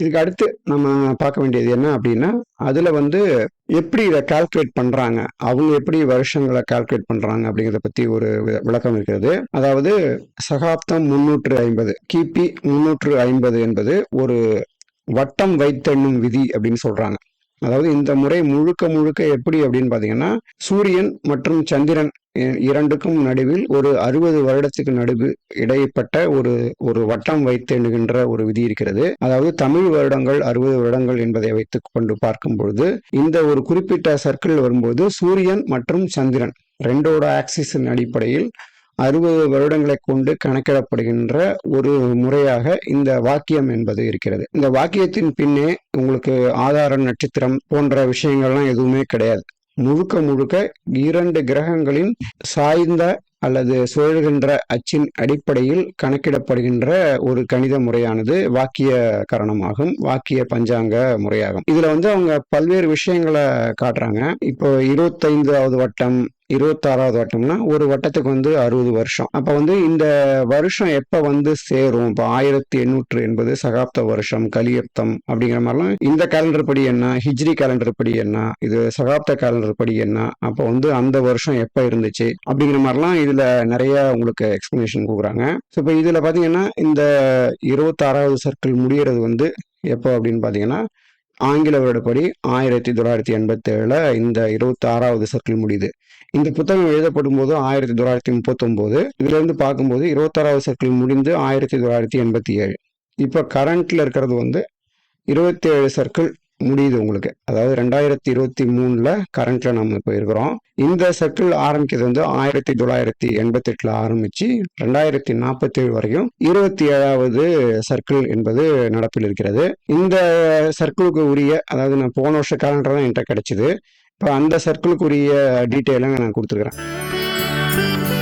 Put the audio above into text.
இதுக்கு அடுத்து நம்ம பார்க்க வேண்டியது என்ன அப்படின்னா அதுல வந்து எப்படி இதை கால்குலேட் பண்றாங்க? அவங்க எப்படி வருஷங்களை கால்குலேட் பண்றாங்க அப்படிங்கிறத பத்தி ஒரு வி- விளக்கம் இருக்கிறது. அதாவது சகாப்தம் முன்னூற்று ஐம்பது கிபி முன்னூற்று ஐம்பது என்பது ஒரு வட்டம் வைத்தெண்ணும் விதி அப்படின்னு சொல்றாங்க. அதாவது இந்த முறை முழுக்க முழுக்க எப்படி அப்படின்னு பார்த்தீங்கன்னா சூரியன் மற்றும் சந்திரன் இரண்டுக்கும் நடுவில் ஒரு அறுபது வருடத்துக்கு நடுவு இடைப்பட்ட ஒரு ஒரு வட்டம் வைத்து எண்ணுகின்ற ஒரு விதி இருக்கிறது. அதாவது தமிழ் வருடங்கள் அறுபது வருடங்கள் என்பதை வைத்து கொண்டு பார்க்கும் பொழுது இந்த ஒரு குறிப்பிட்ட சர்க்கிள் வரும்போது சூரியன் மற்றும் சந்திரன் ரெண்டோட ஆக்சிஸின் அடிப்படையில் அறுபது வருடங்களை கொண்டு கணக்கிடப்படுகின்ற ஒரு முறையாக இந்த வாக்கியம் என்பது இருக்கிறது. இந்த வாக்கியத்தின் பின்னே உங்களுக்கு ஆதார நட்சத்திரம் போன்ற விஷயங்கள்லாம் எதுவுமே கிடையாது. முழுக்க முழுக்க இரண்டு கிரகங்களின் சாய்ந்த அல்லது சுழல்கின்ற அச்சின் அடிப்படையில் கணக்கிடப்படுகின்ற ஒரு கணித முறையானது வாக்கிய கரணமாகும் வாக்கிய பஞ்சாங்க முறையாகும். இதுல வந்து அவங்க பல்வேறு விஷயங்களை காட்டுறாங்க. இப்போ இருபத்தைந்தாவது வட்டம் இருபத்தாறாவது வட்டம்னா ஒரு வட்டத்துக்கு வந்து அறுபது வருஷம். அப்போ வந்து இந்த வருஷம் எப்போ வந்து சேரும்? இப்போ ஆயிரத்தி எண்ணூற்று எண்பது சகாப்த வருஷம் கலியப்தம் அப்படிங்கிற மாதிரிலாம் இந்த கேலண்டர் படி என்ன? ஹிஜ்ரி கேலண்டர் படி என்ன? இது சகாப்த கேலண்டர் படி என்ன? அப்போ வந்து அந்த வருஷம் எப்போ இருந்துச்சு? அப்படிங்கிற மாதிரிலாம் இதில் நிறைய உங்களுக்கு எக்ஸ்பிளனேஷன் கொடுக்குறாங்க. ஸோ இப்போ இதில் பார்த்தீங்கன்னா இந்த இருபத்தாறாவது சர்க்கிள் முடிகிறது வந்து எப்போ அப்படின்னு பார்த்தீங்கன்னா ஆங்கில வருடப்படி ஆயிரத்தி தொள்ளாயிரத்தி எண்பத்தி ஏழுல இந்த இருபத்தி ஆறாவது சர்க்கிள் முடியுது. இந்த புத்தகம் எழுதப்படும் போது ஆயிரத்தி தொள்ளாயிரத்தி முப்பத்தொம்போது இதுல இருந்து பார்க்கும்போது இருபத்தாறாவது சர்க்கிள் முடிந்து ஆயிரத்தி தொள்ளாயிரத்தி எண்பத்தி ஏழு இப்போ கரண்ட்ல இருக்கிறது வந்து இருபத்தி ஏழு சர்க்கிள் முடியுது உங்களுக்கு. அதாவது ரெண்டாயிரத்தி இருபத்தி மூணுல கரண்ட்ல நம்ம இப்போ இருக்கிறோம் இந்த சர்க்கிள் ஆரம்பிக்கிறது வந்து ஆயிரத்தி தொள்ளாயிரத்தி எண்பத்தி எட்டுல ஆரம்பிச்சு ரெண்டாயிரத்தி நாற்பத்தி ஏழு இருபத்தி ஏழாவது சர்க்கிள் என்பது நடப்பில் இருக்கிறது. இந்த சர்க்கிளுக்கு உரிய அதாவது நான் போன வருஷ கேலண்டர் தான் என்கிட்ட கிடைச்சிது. இப்போ அந்த சர்க்கிளுக்கு உரிய டீட்டெயிலாக நான் கொடுத்துருக்குறேன்.